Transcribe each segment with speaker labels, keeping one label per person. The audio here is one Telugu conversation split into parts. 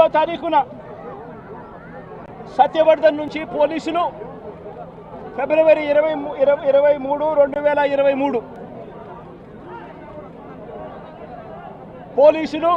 Speaker 1: మూడో తారీఖున సత్యవర్ధన్ నుంచి పోలీసులు ఫిబ్రవరి ఇరవై ఇరవై ఇరవై మూడు రెండు వేల ఇరవై మూడు. పోలీసులు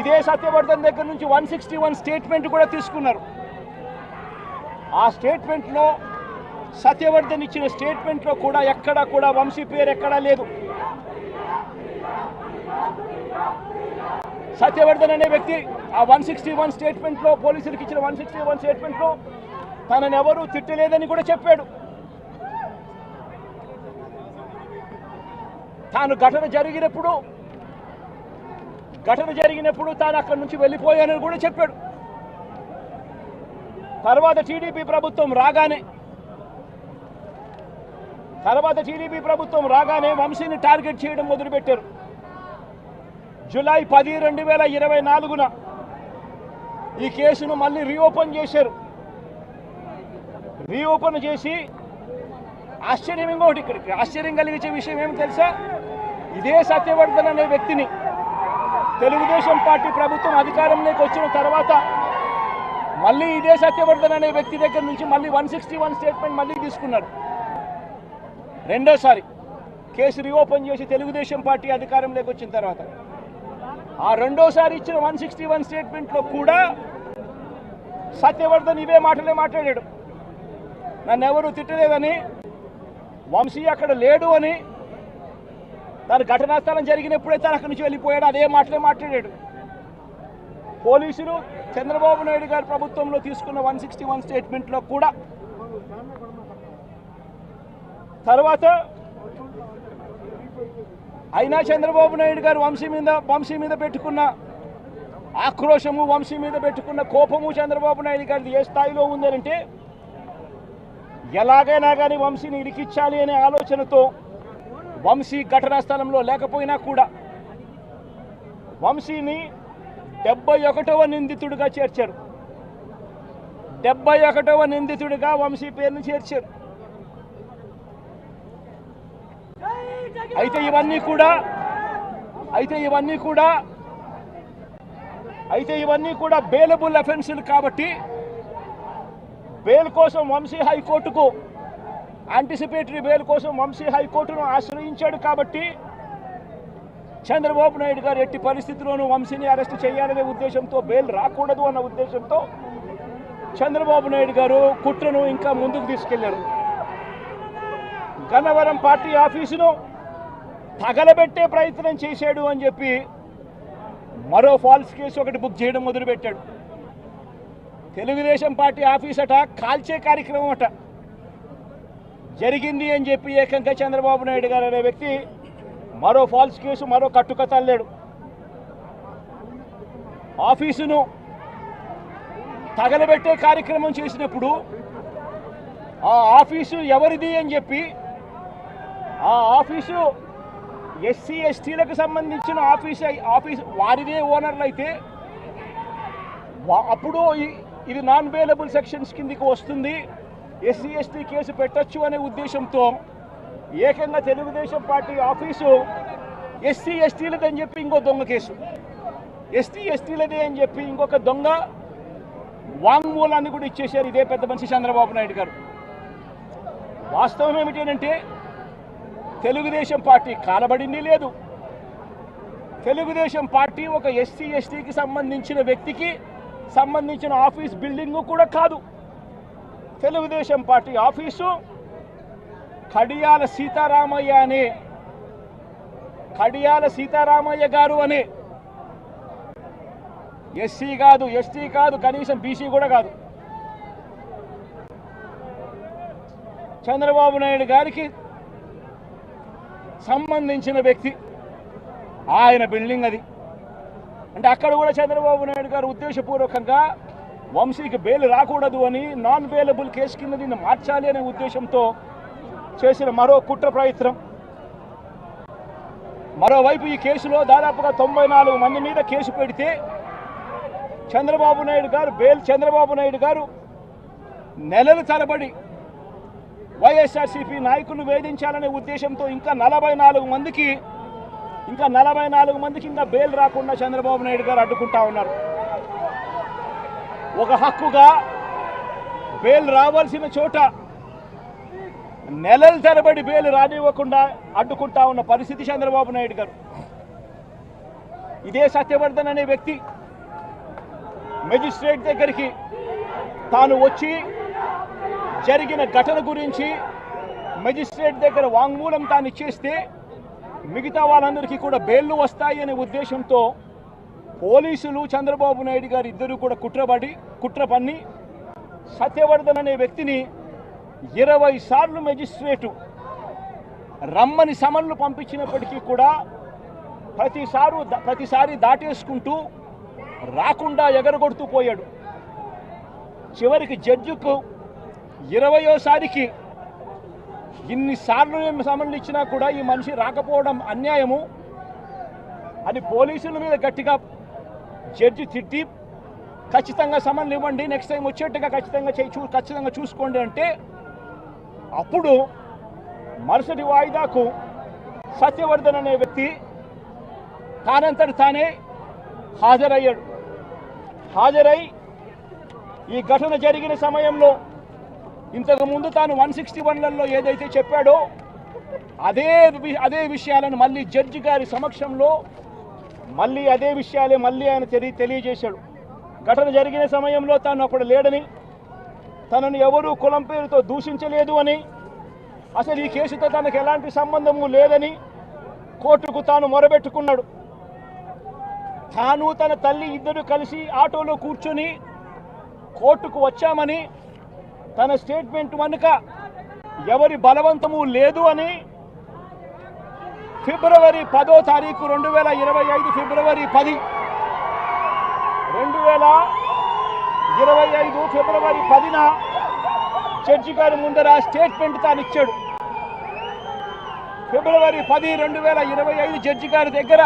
Speaker 1: ఇదే సత్యవర్ధన్ దగ్గర నుంచి వన్ సిక్స్టీ వన్ స్టేట్మెంట్ కూడా తీసుకున్నారు. ఆ స్టేట్మెంట్లో సత్యవర్ధన్ ఇచ్చిన స్టేట్మెంట్లో కూడా ఎక్కడా కూడా వంశీ పేరు ఎక్కడా లేదు. సత్యవర్ధన్ అనే వ్యక్తి ఆ వన్ సిక్స్టీ వన్ స్టేట్మెంట్లో పోలీసులకు ఇచ్చిన వన్ సిక్స్టీ వన్ స్టేట్మెంట్లో తనని ఎవరూ తిట్టలేదని కూడా చెప్పాడు. తాను ఘటన జరిగినప్పుడు ఘటన జరిగినప్పుడు తాను అక్కడి నుంచి వెళ్ళిపోయానని కూడా చెప్పాడు. తర్వాత టీడీపీ ప్రభుత్వం రాగానే తర్వాత టీడీపీ ప్రభుత్వం రాగానే వంశీని టార్గెట్ చేయడం మొదలుపెట్టారు. జూలై పది రెండు వేల ఇరవై నాలుగున ఈ కేసును మళ్ళీ రీఓపెన్ చేశారు. రీఓపెన్ చేసి ఆశ్చర్యం ఇంకోటి ఇక్కడికి. ఆశ్చర్యం కలిగించే విషయం ఏమి తెలుసా? ఇదే సత్యవర్ధన్ అనే వ్యక్తిని తెలుగుదేశం పార్టీ ప్రభుత్వం అధికారంలోకి వచ్చిన తర్వాత మళ్ళీ ఇదే సత్యవర్ధన్ అనే వ్యక్తి దగ్గర నుంచి మళ్ళీ వన్ సిక్స్టీ వన్ స్టేట్మెంట్ మళ్ళీ తీసుకున్నారు. రెండోసారి కేసు రీఓపెన్ చేసి తెలుగుదేశం పార్టీ అధికారంలోకి వచ్చిన తర్వాత ఆ రెండోసారి ఇచ్చిన వన్ సిక్స్టీ వన్ స్టేట్మెంట్లో కూడా సత్యవర్ధన్ ఇవే మాటలే మాట్లాడాడు. నన్ను ఎవరు తిట్టలేదని వంశీ అక్కడ లేడు అని తన ఘటనా స్థలం జరిగినప్పుడే తను అక్కడి నుంచి వెళ్ళిపోయాడు అదే మాటలే మాట్లాడాడు. పోలీసులు చంద్రబాబు నాయుడు గారి ప్రభుత్వంలో తీసుకున్న వన్ సిక్స్టీ వన్ స్టేట్మెంట్లో కూడా తర్వాత అయినా చంద్రబాబు నాయుడు గారు వంశీ మీద వంశీ మీద పెట్టుకున్న ఆక్రోశము వంశీ మీద పెట్టుకున్న కోపము చంద్రబాబు నాయుడు గారిది ఏ స్థాయిలో ఉందనంటే ఎలాగైనా కానీ వంశీని ఇరికిచ్చాలి అనే ఆలోచనతో వంశీ ఘటనా స్థలంలో లేకపోయినా కూడా వంశీని డెబ్బై ఒకటవ నిందితుడిగా చేర్చారు. డెబ్బై ఒకటవ నిందితుడిగా వంశీ పేరును చేర్చారు. అయితే ఇవన్నీ కూడా అయితే ఇవన్నీ కూడా అయితే ఇవన్నీ కూడా బెయిలబుల్ అఫెన్సులు కాబట్టి బెయిల్ కోసం వంశీ హైకోర్టుకు యాంటిసిపేటరీ బెయిల్ కోసం వంశీ హైకోర్టును ఆశ్రయించాడు కాబట్టి చంద్రబాబు నాయుడు గారు ఎట్టి పరిస్థితుల్లోనూ వంశీని అరెస్ట్ చేయాలనే ఉద్దేశంతో బెయిల్ రాకూడదు అన్న ఉద్దేశంతో చంద్రబాబు నాయుడు గారు కుట్రను ఇంకా ముందుకు తీసుకెళ్ళారు. గన్నవరం పార్టీ ఆఫీసును తగలబెట్టే ప్రయత్నం చేశాడు అని చెప్పి మరో ఫాల్స్ కేసు ఒకటి బుక్ చేయడం మొదలుపెట్టాడు. తెలుగుదేశం పార్టీ ఆఫీస్ అట కాల్చే కార్యక్రమం అట. జరిగింది అని చెప్పి ఏకంగా చంద్రబాబు నాయుడు గారు అనే వ్యక్తి మరో ఫాల్స్ కేసు మరో కట్టుకథ అల్లాడు. ఆఫీసును తగలబెట్టే కార్యక్రమం చేసినప్పుడు ఆ ఆఫీసు ఎవరిది అని చెప్పి ఆ ఆఫీసు ఎస్సీ ఎస్టీలకు సంబంధించిన ఆఫీస్ ఆఫీస్ వారిదే ఓనర్లు అయితే అప్పుడు ఇది నాన్ బెయిలబుల్ సెక్షన్స్ కిందికి వస్తుంది. ఎస్సీ ఎస్టీ కేసు పెట్టచ్చు అనే ఉద్దేశంతో ఏకంగా తెలుగుదేశం పార్టీ ఆఫీసు ఎస్సీ ఎస్టీలదని చెప్పి ఇంకో దొంగ కేసు. ఎస్టీ ఎస్టీలదే అని చెప్పి ఇంకొక దొంగ వాంగ్మూలాన్ని కూడా ఇచ్చేశారు ఇదే పెద్ద మనిషి చంద్రబాబు నాయుడు గారు. వాస్తవం ఏమిటంటే తెలుగుదేశం పార్టీ కానబడింది లేదు. తెలుగుదేశం పార్టీ ఒక ఎస్సీ ఎస్టీకి సంబంధించిన వ్యక్తికి సంబంధించిన ఆఫీస్ బిల్డింగ్ కూడా కాదు. తెలుగుదేశం పార్టీ ఆఫీసు కడియాల సీతారామయ్య అనే కడియాల సీతారామయ్య గారు అనే. ఎస్సీ కాదు ఎస్టీ కాదు కనీసం బీసీ కూడా కాదు. చంద్రబాబు నాయుడు గారికి సంబంధించిన వ్యక్తి. ఆయన బిల్డింగ్ అది. అంటే అక్కడ కూడా చంద్రబాబు నాయుడు గారు ఉద్దేశపూర్వకంగా వంశీకి బెయిల్ రాకూడదు అని నాన్ బెయిలబుల్ కేసు కింద దీన్ని మార్చాలి అనే ఉద్దేశంతో చేసిన మరో కుట్ర ప్రయత్నం. మరోవైపు ఈ కేసులో దాదాపుగా తొంభై నాలుగు మంది మీద కేసు పెడితే చంద్రబాబు నాయుడు గారు బెయిల్ చంద్రబాబు నాయుడు గారు నెలల తరబడి వైఎస్ఆర్సీపీ నాయకులు వేధించాలనే ఉద్దేశంతో ఇంకా నలభై నాలుగు మందికి ఇంకా నలభై నాలుగు మందికి ఇంకా బెయిల్ రాకుండా చంద్రబాబు నాయుడు గారు అడ్డుకుంటా ఉన్నారు. ఒక హక్కుగా బెయిల్ రావాల్సిన చోట నెలల తరబడి బెయిల్ రానివ్వకుండా అడ్డుకుంటా ఉన్న పరిస్థితి చంద్రబాబు నాయుడు గారు. ఇదే సత్యవర్ధన్ అనే వ్యక్తి మెజిస్ట్రేట్ దగ్గరికి తాను వచ్చి జరిగిన ఘటన గురించి మెజిస్ట్రేట్ దగ్గర వాంగ్మూలం తాను ఇచ్చేస్తే మిగతా వాళ్ళందరికీ కూడా బెయిల్లు వస్తాయి అనే ఉద్దేశంతో పోలీసులు చంద్రబాబు నాయుడు గారు ఇద్దరు కూడా కుట్రపడి కుట్ర పన్ని సత్యవర్ధన్ అనే వ్యక్తిని ఇరవై సార్లు మెజిస్ట్రేటు రమ్మని సమన్లు పంపించినప్పటికీ కూడా ప్రతిసారు ప్రతిసారి దాటేసుకుంటూ రాకుండా ఎగరగొడుతూ పోయాడు. చివరికి జడ్జికు ఇరవయోసారికి ఇన్నిసార్లు మేము సమన్లు ఇచ్చినా కూడా ఈ మనిషి రాకపోవడం అన్యాయము అని పోలీసుల మీద గట్టిగా జడ్జి తిట్టి ఖచ్చితంగా సమన్లు ఇవ్వండి నెక్స్ట్ టైం వచ్చేట్టుగా ఖచ్చితంగా చేయి చూ ఖచ్చితంగా చూసుకోండి అంటే అప్పుడు మరుసటి వాయిదాకు సత్యవర్ధన్ అనే వ్యక్తి తానంతటి తానే హాజరయ్యాడు. హాజరై ఈ ఘటన జరిగిన సమయంలో ఇంతకుముందు తాను వన్ సిక్స్టీ వన్లలో ఏదైతే చెప్పాడో అదే వి- అదే విషయాలను మళ్ళీ జడ్జి గారి సమక్షంలో మళ్ళీ అదే విషయాలే మళ్ళీ ఆయన తెలియ తెలియజేశాడు. ఘటన జరిగిన సమయంలో తాను అప్పుడు లేడని తనను ఎవరూ కులం పేరుతో దూషించలేదు అని అసలు ఈ కేసుతో తనకు ఎలాంటి సంబంధము లేదని కోర్టుకు తాను మొరబెట్టుకున్నాడు. తాను తన తల్లి ఇద్దరు కలిసి ఆటోలో కూర్చొని కోర్టుకు వచ్చామని తన స్టేట్మెంట్ వెనుక ఎవరి బలవంతము లేదు అని ఫిబ్రవరి పదో తారీఖు రెండు వేల ఇరవై ఐదు ఫిబ్రవరి పది. రెండు వేల ఇరవై ఐదు ఫిబ్రవరి పదిన జడ్జి గారి ముందర స్టేట్మెంట్ తాను ఇచ్చాడు. ఫిబ్రవరి పది రెండు వేల ఇరవై ఐదు జడ్జి గారి దగ్గర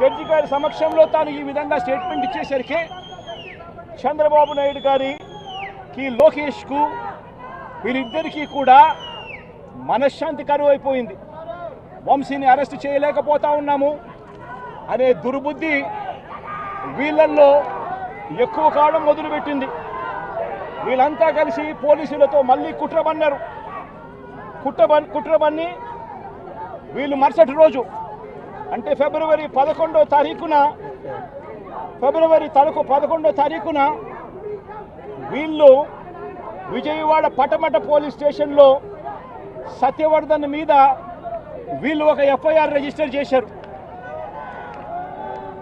Speaker 1: జడ్జి గారి సమక్షంలో తాను ఈ విధంగా స్టేట్మెంట్ ఇచ్చేసరికి చంద్రబాబు నాయుడు గారి కి లోకేష్కు వీరిద్దరికీ కూడా మనశ్శాంతి కరువు అయిపోయింది వంశీని అరెస్ట్ చేయలేకపోతా ఉన్నాము అనే దుర్బుద్ధి వీళ్ళల్లో ఎక్కువ కావడం మొదలుపెట్టింది. వీళ్ళంతా కలిసి పోలీసులతో మళ్ళీ కుట్రబన్నారు. కుట్రబన్ కుట్రబన్ని వీళ్ళు మరుసటి రోజు అంటే ఫిబ్రవరి పదకొండో తారీఖున ఫిబ్రవరి తలకు పదకొండో తారీఖున వీళ్ళు విజయవాడ పటమట పోలీస్ స్టేషన్లో సత్యవర్ధన్ మీద వీళ్ళు ఒక ఎఫ్ఐఆర్ రిజిస్టర్ చేశారు.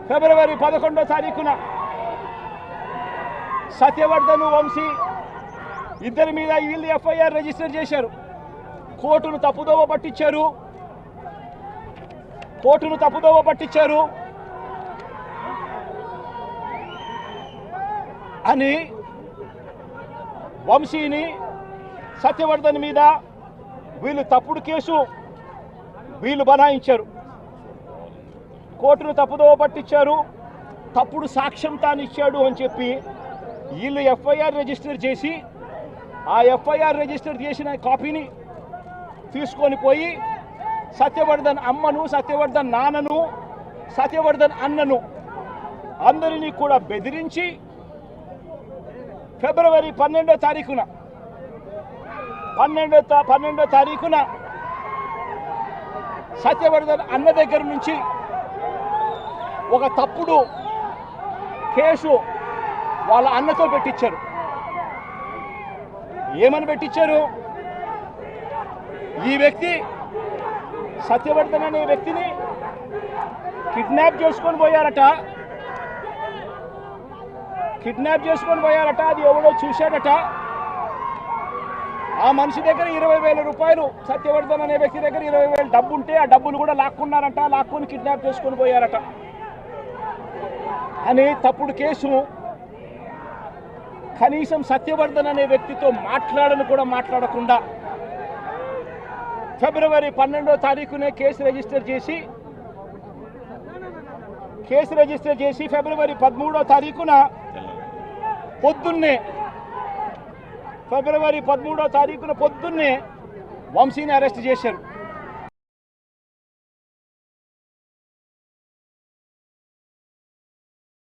Speaker 1: ఫిబ్రవరి పదకొండో తారీఖున సత్యవర్ధన్ వంశీ ఇద్దరి మీద వీళ్ళు ఎఫ్ఐఆర్ రిజిస్టర్ చేశారు. కోర్టును తప్పుదోవ పట్టించారు. కోర్టును తప్పుదోవ పట్టించారు. అని వంశీని సత్యవర్ధన్ మీద వీళ్ళు తప్పుడు కేసు వీళ్ళు బనాయించారు. కోర్టును తప్పుదోవ పట్టించారు. తప్పుడు సాక్ష్యం తాను ఇచ్చాడు అని చెప్పి వీళ్ళు ఎఫ్ఐఆర్ రిజిస్టర్ చేసి ఆ ఎఫ్ఐఆర్ రిజిస్టర్ చేసిన కాపీని తీసుకొని పోయి సత్యవర్ధన్ అమ్మను సత్యవర్ధన్ నాన్నను సత్యవర్ధన్ అన్నను అందరినీ కూడా బెదిరించి ఫిబ్రవరి పన్నెండో తారీఖున. పన్నెండో పన్నెండో తారీఖున సత్యవర్ధన్ అన్న దగ్గర నుంచి ఒక తప్పుడు కేసు వాళ్ళ అన్నతో పెట్టించారు ఏమని పెట్టించారు ఈ వ్యక్తి సత్యవర్ధన్ అనే వ్యక్తిని కిడ్నాప్ చేసుకొని పోయారట. కిడ్నాప్ చేసుకొని పోయారట అది ఎవడో చూశాడట. ఆ మనిషి దగ్గర ఇరవై వేల రూపాయలు సత్యవర్ధన్ అనే వ్యక్తి దగ్గర ఇరవై వేలు డబ్బు ఉంటే ఆ డబ్బులు కూడా లాక్కున్నారట లాక్కొని కిడ్నాప్ చేసుకొని పోయారట. అని తప్పుడు కేసు. కనీసం సత్యవర్ధన్ అనే వ్యక్తితో మాట్లాడను కూడా మాట్లాడకుండా ఫిబ్రవరి పన్నెండో తారీఖునే కేసు రిజిస్టర్ చేసి కేసు రిజిస్టర్ చేసి ఫిబ్రవరి పదమూడో తారీఖున పొద్దున్నే ఫిబ్రవరి పదమూడో తారీఖున పొద్దున్నే వంశీని అరెస్ట్ చేశారు.